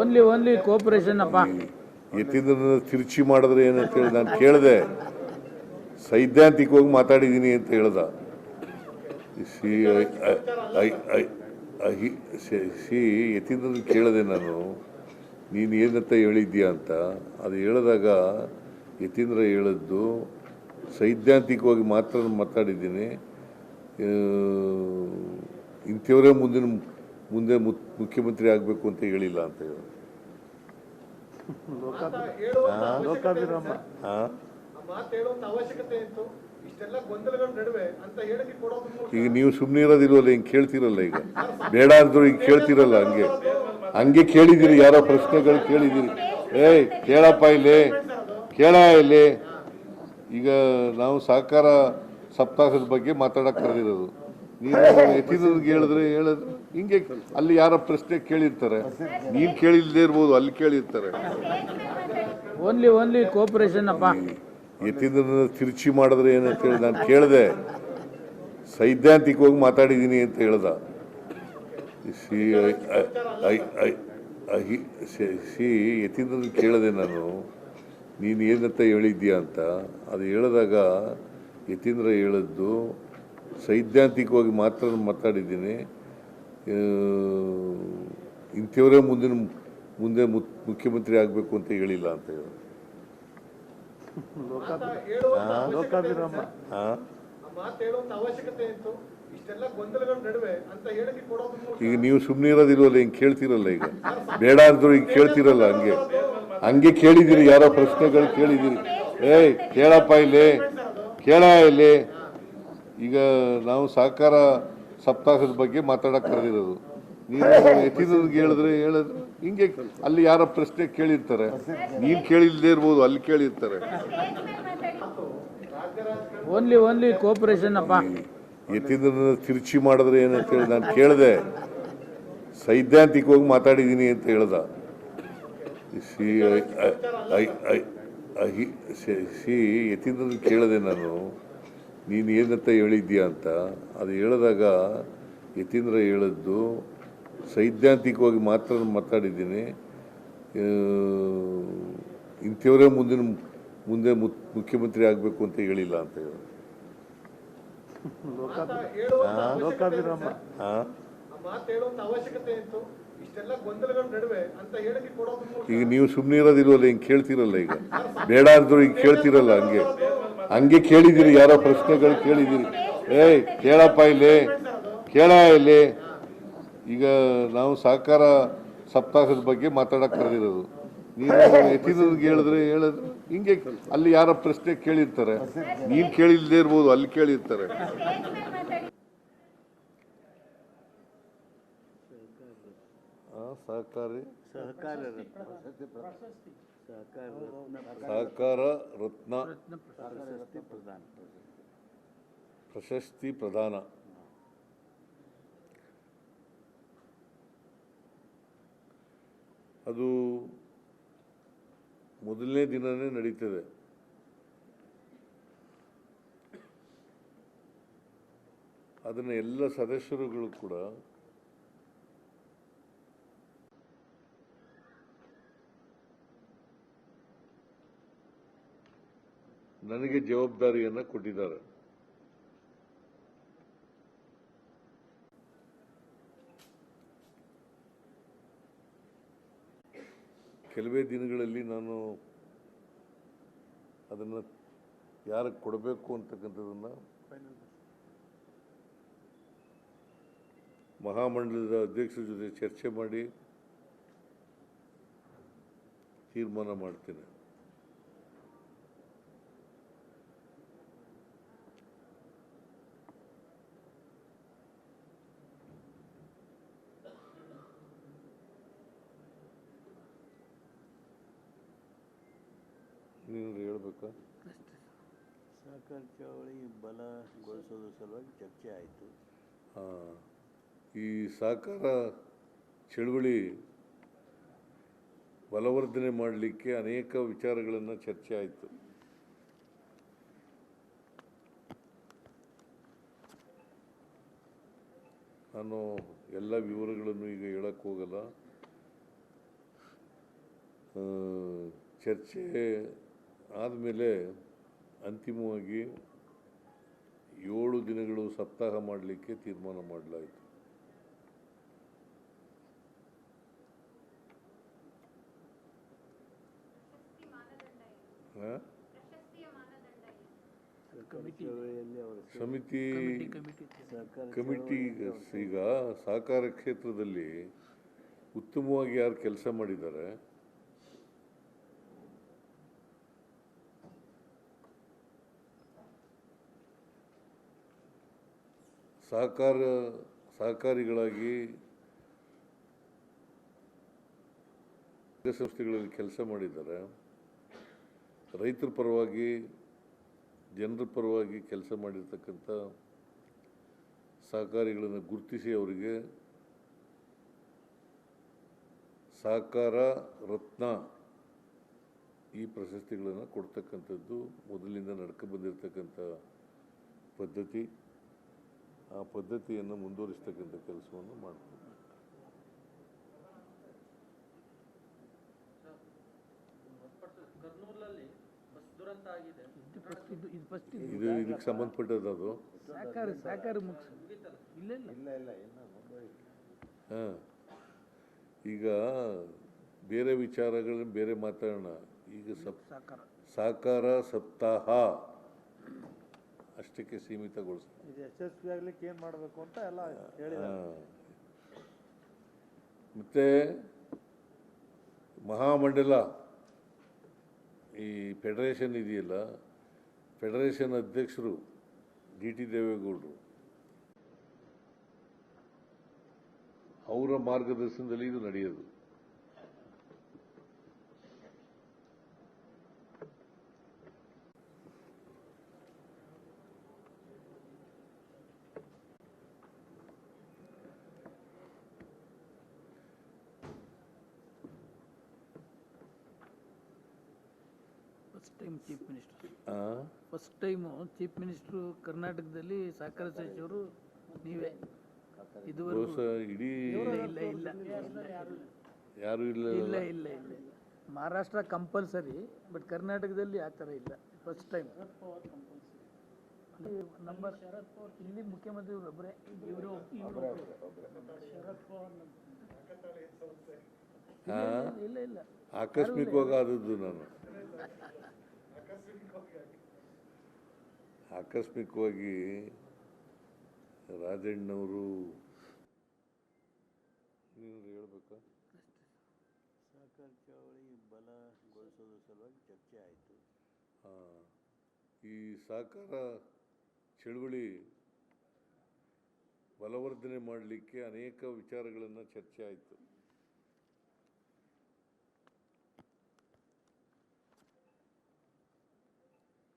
Only only cooperation ಅಪ್ಪ. ಯತೀಂದ್ರನ ತಿರುಚಿ ಮಾಡಿದ್ರೆ ಏನಂತ ಹೇಳಿ ನಾನು ಕೇಳಿದೆ. ಸೈದ್ಧಾಂತಿಕವಾಗಿ ಮಾತಾಡಿದ್ದೀನಿ ಅಂತ ಹೇಳ್ದ. ಸಿ ಸಿ ಯತೀಂದ್ರನ ಕೇಳಿದೆ ನಾನು. ನೀನು ಏನಂತ ಹೇಳಿದ್ಯಾ ಅಂತ. ಅದು ಹೇಳಿದಾಗ ಯತೀಂದ್ರ ಹೇಳಿದ್ದು, ಸೈದ್ಧಾಂತಿಕವಾಗಿ ಮಾತ್ರ ಮಾತಾಡಿದ್ದೀನಿ. ಇಂಥವರೇ ಮುಂದಿನ ಮುಂದೆ ಮುತ್- ಮುಖ್ಯಮಂತ್ರಿ ಆಗಬೇಕು ಅಂತ ಹೇಳಿಲ್ಲ ಅಂತ ಹೇಳಿದ್ರು ಲೋಕಾಭಿರಾಮ. ಹಾಂ? ಮಾತು ಹೇಳುವಂತ ಅವಶ್ಯಕತೆ ಇತ್ತು. ಇಷ್ಟೆಲ್ಲ ಗೊಂದಲಗಳ ನಡುವೆ ಅಂತ ಹೇಳಿಕೆ ಕೊಡೋದು ಮೂಲಕ. ಈಗ ನೀವು ಸುಮ್ಮನೆ ಇರೋದಿಲ್ವಲ್ಲ ಹಿಂಗೆ ಕೇಳ್ತಿರಲ್ಲ ಈಗ. ಬೇಡ ಅಂದ್ರು ಹಿಂಗೆ ಕೇಳ್ತಿರಲ್ಲ ಹಂಗೆ. ಹಂಗೆ ಕೇಳಿದಿರಿ ಯಾರೋ ಪ್ರಶ್ನೆಗಳು ಕೇಳಿದಿರಿ. ಏಯ್ ಕೇಳಪ್ಪ ಇಲ್ಲಿ. ಕೇಳ ಇಲ್ಲಿ. ಈಗ ನಾವು ಸಹಕಾರ ಸಪ್ತಾಹದ ಬಗ್ಗೆ ಮಾತಾಡಕ್ಕೆ ಕರೆದಿರೋದು. ಯತೀಂದ್ರನ್ಗೆ ಹೇಳಿದ್ರೆ ಹೇಳಿದ್ರೆ ಹಿಂಗೆ ಅಲ್ಲಿ ಯಾರ ಪ್ರಶ್ನೆ ಕೇಳಿರ್ತಾರೆ. ನೀನ್ ಕೇಳಿಲ್ದೇ ಇರ್ಬೋದು ಅಲ್ಲಿ ಕೇಳಿರ್ತಾರೆ. ಓನ್ಲಿ ಓನ್ಲಿ ಕೋಪರೇಷನ್ ಅಪ್ಪ. ಯತೀಂದ್ರನ ತಿರುಚಿ ಮಾಡಿದ್ರೆ ಏನಂತ ಹೇಳಿ ನಾನು ಕೇಳಿದೆ. ಸೈದ್ಧಾಂತಿಕವಾಗಿ ಮಾತಾಡಿದ್ದೀನಿ ಅಂತ ಹೇಳ್ದ. ಸಿ ಸಿ ಯತೀಂದ್ರನ ಕೇಳಿದೆ ನಾನು. ನೀನು ಏನಂತ ಹೇಳಿದ್ಯಾ ಅಂತ. ಅದು ಹೇಳಿದಾಗ ಯತೀಂದ್ರ ಹೇಳಿದ್ದು ಸೈದ್ಧಾಂತಿಕವಾಗಿ ಮಾತ್ರ ಮಾತಾಡಿದ್ದೀನಿ. ಇಂಥವರೇ ಮುಂದಿನ ಮುಂದೆ ಮುಖ್ಯಮಂತ್ರಿ ಆಗಬೇಕು ಅಂತ ಹೇಳಿಲ್ಲ ಅಂತ ಹೇಳಿದ್ರು ಲೋಕಾಭಿರಾಮ. ಹಾಂ ಆ? ಮಾತು ಹೇಳುವಂತ ಅವಶ್ಯಕತೆ ಇತ್ತು ಇಷ್ಟೆಲ್ಲ ಗೊಂದಲಗಳ ನಡುವೆ ಅಂತ ಹೇಳಿಕೆ ಕೊಡೋದು ಮೂಲಕ ಈಗ ನೀವು ಸುಮ್ಮನೆ ಇರೋದಿಲ್ವಲ್ಲ ಹಿಂಗೆ ಕೇಳ್ತಿರಲ್ಲ ಈಗ. ಬೇಡ ಅಂದ್ರು ಹಿಂಗೆ ಕೇಳ್ತಿರಲ್ಲ ಹಂಗೆ. ಹಂಗೆ ಕೇಳಿದಿರಿ ಯಾರೋ ಪ್ರಶ್ನೆಗಳು ಕೇಳಿದಿರಿ. ಏಯ್ ಕೇಳಪ್ಪ ಇಲ್ಲಿ. ಕೇಳ ಇಲ್ಲಿ. ಈಗ ನಾವು ಸಹಕಾರ ಸಪ್ತಾಹದ ಬಗ್ಗೆ ಮಾತಾಡಕ್ ಕರೆದಿರೋದು. ಯತೀಂದ್ರನ್ಗೆ ಹೇಳಿದ್ರೆ ಹೇಳಿದ್ರೆ ಹಿಂಗೆ ಅಲ್ಲಿ ಯಾರ ಪ್ರಶ್ನೆ ಕೇಳಿರ್ತಾರೆ. ನೀನ್ ಕೇಳಿಲ್ಲದೆ ಇರ್ಬೋದು ಅಲ್ಲಿ ಕೇಳಿರ್ತಾರೆ. ಓನ್ಲಿ ಓನ್ಲಿ ಕೋಪರೇಷನ್ ಅಪ್ಪ. ಯತೀಂದ್ರನ ತಿರುಚಿ ಮಾಡಿದ್ರೆ ಏನಂತ ಹೇಳಿ ನಾನು ಕೇಳಿದೆ. ಸೈದ್ಧಾಂತಿಕವಾಗಿ ಮಾತಾಡಿದ್ದೀನಿ ಅಂತ ಹೇಳ್ದ. ಸಿ ಸಿ ಯತೀಂದ್ರನ ಕೇಳಿದೆ ನಾನು. ನೀನು ಏನಂತ ಹೇಳಿದ್ಯಾ ಅಂತ ಅದು ಹೇಳಿದಾಗ ಯತೀಂದ್ರ ಹೇಳಿದ್ದು ಸೈದ್ಧಾಂತಿಕವಾಗಿ ಮಾತ್ರ ಮಾತಾಡಿದ್ದೀನಿ. ಆ, ಇಂಥವರೇ ಮುಂದಿನ ಮುಂದೆ ಮುತ್- ಮುಖ್ಯಮಂತ್ರಿ ಆಗಬೇಕು ಅಂತ ಹೇಳಿಲ್ಲ ಅಂತ ಹೇಳಿ. ಲೋಕಾಭಿರಾಮ. ಹಾಂ ಆ ಮಾತು ಹೇಳುವಂತ ಅವಶ್ಯಕತೆ ಇತ್ತು ಇಷ್ಟೆಲ್ಲ ಗೊಂದಲಗಳ ನಡುವೆ ಅಂತ ಹೇಳಿಕೆ ಕೊಡೋದು ಮೂಲಕ ಈಗ ನೀವು ಸುಮ್ಮನೆ ಇರೋದಿಲ್ವಲ್ಲ ಹಿಂಗೆ ಕೇಳ್ತಿರಲ್ಲ ಈಗ. ಬೇಡ ಅಂದ್ರೂ ಹಿಂಗೆ ಕೇಳ್ತಿರಲ್ಲ ಹಂಗೆ. ಹಂಗೆ ಕೇಳಿದಿರಿ, ಯಾರೋ ಪ್ರಶ್ನೆಗಳು ಕೇಳಿದಿರಿ. ಏಯ್, ಕೇಳಪ್ಪ ಇಲ್ಲಿ, ಕೇಳ ಇಲ್ಲಿ. ಈಗ ನಾವು ಸಹಕಾರ ಸಪ್ತಾಹದ ಬಗ್ಗೆ ಮಾತಾಡಕ್ ಕರೆದಿರೋದು ನೀನು ಯತೀಂದ್ರನ್ಗೆ ಹೇಳಿದ್ರೆ ಹೇಳಿದ್ರೆ ಹಿಂಗೆ ಅಲ್ಲಿ ಯಾರ ಪ್ರಶ್ನೆ ಕೇಳಿರ್ತಾರೆ. ನೀನ್ ಕೇಳಿಲ್ಲದೆ ಇರ್ಬೋದು, ಅಲ್ಲಿ ಕೇಳಿರ್ತಾರೆ. ಸಹಕಾರಿ. ಸಹಕಾರ. ಸಹಕಾರ ರತ್ನ ಪ್ರಶಸ್ತಿ ಪ್ರದಾನ. ಅದು ಮೊದಲನೇ ದಿನನೇ ನಡೀತದೆ. ಅದನ್ನು ಎಲ್ಲ ಸದಸ್ಯರುಗಳು ಕೂಡ ನನಗೆ ಜವಾಬ್ದಾರಿಯನ್ನು ಕೊಟ್ಟಿದ್ದಾರೆ. ಕೆಲವೇ ದಿನಗಳಲ್ಲಿ ನಾನು ಅದನ್ನು ಯಾರಿಗೆ ಕೊಡಬೇಕು ಅಂತಕ್ಕಂಥದ್ದನ್ನು ಮಹಾಮಂಡಲದ ಅಧ್ಯಕ್ಷರ ಜೊತೆ ಚರ್ಚೆ ಮಾಡಿ ತೀರ್ಮಾನ ಮಾಡ್ತೇನೆ ನೀನು ಹೇಳ್ಬೇಕಾ ಸಹಕಾರ ಚಳವಳಿ ಬಲಗೊಳಿಸೋದ್ರ ಸಲುವಾಗಿ ಚರ್ಚೆ ಆಯಿತು. ಈ ಸಹಕಾರ ಚಳುವಳಿ ಬಲವರ್ಧನೆ ಮಾಡಲಿಕ್ಕೆ ಅನೇಕ ವಿಚಾರಗಳನ್ನು ಚರ್ಚೆ ಆಯಿತು. ನಾನು ಎಲ್ಲ ವಿವರಗಳನ್ನು ಈಗ ಹೇಳಕ್ಕೆ ಹೋಗಲ್ಲ. ಚರ್ಚೆ ಆದಮೇಲೆ ಅಂತಿಮವಾಗಿ ಏಳು ದಿನಗಳು ಸಪ್ತಾಹ ಮಾಡಲಿಕ್ಕೆ ತೀರ್ಮಾನ ಮಾಡಲಾಯಿತು. ಸಮಿತಿ ಕಮಿಟಿ ಈಗ ಸಹಕಾರ ಕ್ಷೇತ್ರದಲ್ಲಿ ಉತ್ತಮವಾಗಿ ಯಾರು ಕೆಲಸ ಮಾಡಿದ್ದಾರೆ ಸಹಕಾರ, ಸಹಕಾರಿಗಳಾಗಿ ಸಂಸ್ಥೆಗಳಲ್ಲಿ ಕೆಲಸ ಮಾಡಿದ್ದಾರೆ. ರೈತರ ಪರವಾಗಿ, ಜನರ ಪರವಾಗಿ ಕೆಲಸ ಮಾಡಿರ್ತಕ್ಕಂಥ ಸಹಕಾರಿಗಳನ್ನು ಗುರುತಿಸಿ ಅವರಿಗೆ ಸಹಕಾರ ರತ್ನ ಈ ಪ್ರಶಸ್ತಿಗಳನ್ನು ಕೊಡ್ತಕ್ಕಂಥದ್ದು ಮೊದಲಿಂದ ನಡ್ಕೊಂಡು ಬಂದಿರತಕ್ಕಂಥ ಪದ್ಧತಿ. ಆ ಪದ್ಧತಿಯನ್ನು ಮುಂದುವರಿಸ್ತಕ್ಕಂಥ ಕೆಲಸವನ್ನು ಮಾಡ್ತೀವಿ. ಕರ್ನೂಲಲ್ಲಿ ಬಸ್ ದುರಂತ ಆಗಿದೆ. ಇದು ಇದಕ್ಕೆ ಸಂಬಂಧಪಟ್ಟದ್ದು ಅದು? ಮುಗಿಸು ಇಲ್ಲ ಇಲ್ಲ. ಇಲ್ಲ ಹಾಂ. ಈಗ ಬೇರೆ ವಿಚಾರಗಳನ್ನ ಬೇರೆ ಮಾತಾಡೋಣ. ಈಗ ಸಪ್ ಸಹಕಾರ ಸಾಕಾರ ಸಪ್ತಾಹ. ಅಷ್ಟಕ್ಕೆ ಸೀಮಿತಗೊಳಿಸ ಇದು ಯಶಸ್ವಿ ಆಗ್ಲಿಕ್ಕೆ ಏನು ಮಾಡಬೇಕು ಅಂತ ಎಲ್ಲ ಹೇಳಿದ ಮತ್ತೆ ಮಹಾಮಂಡಲ ಈ ಫೆಡರೇಷನ್ ಇದೆಯಲ್ಲ ಫೆಡರೇಷನ್ ಅಧ್ಯಕ್ಷರು ಡಿ ಟಿ ದೇವೇಗೌಡರು ಅವರ ಮಾರ್ಗದರ್ಶನದಲ್ಲಿ ಇದು ನಡೆಯೋದು first time chief minister? First time chief minister ಕರ್ನಾಟಕದಲ್ಲಿ ಸಹಕಾರ ಸಚಿವರು ನೀವೇ. ಇದುವರೆಗೂ ಇಡೀ ಇಲ್ಲ ಇಲ್ಲ ಇಲ್ಲ. ಯಾರು ಇಲ್ಲ ಇಲ್ಲ ಇಲ್ಲ ಇಲ್ಲ ಮಹಾರಾಷ್ಟ್ರ ಕಂಪಲ್ಸರಿ ಬಟ್ ಕರ್ನಾಟಕದಲ್ಲಿ ಆ ಥರ ಇಲ್ಲ. First time. ನಂಬರ್ ಇಲ್ಲಿ ಮುಖ್ಯಮಂತ್ರಿ ಒಬ್ಬರೇ ಇವರು? ಇಲ್ಲ ಇಲ್ಲ ಆಕಸ್ಮಿಕವಾಗಿ ಆದದ್ದು ನಾನು. ಆಕಸ್ಮಿಕವಾಗಿ ರಾಜಣ್ಣವರು ನೀವು ಹೇಳ್ಬೇಕಾ? ಸಹಕಾರ ಚಳವಳಿ ಬಲಗೊಳಿಸೋದ್ರ ಸಲುವಾಗಿ ಚರ್ಚೆ ಆಯಿತು. ಈ ಸಹಕಾರ ಚಳುವಳಿ ಬಲವರ್ಧನೆ ಮಾಡಲಿಕ್ಕೆ ಅನೇಕ ವಿಚಾರಗಳನ್ನು ಚರ್ಚೆ ಆಯಿತು.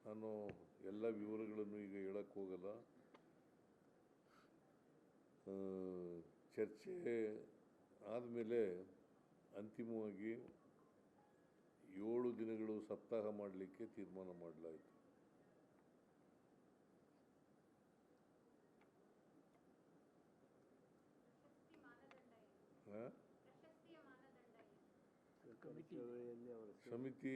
ನಾನು ಎಲ್ಲ ವಿವರಗಳನ್ನು ಈಗ ಹೇಳಕ್ಕೆ ಹೋಗಲ್ಲ. ಚರ್ಚೆ ಆದಮೇಲೆ ಅಂತಿಮವಾಗಿ ಏಳು ದಿನಗಳು ಸಪ್ತಾಹ ಮಾಡಲಿಕ್ಕೆ ತೀರ್ಮಾನ ಮಾಡಲಾಯಿತು. ಸಮಿತಿ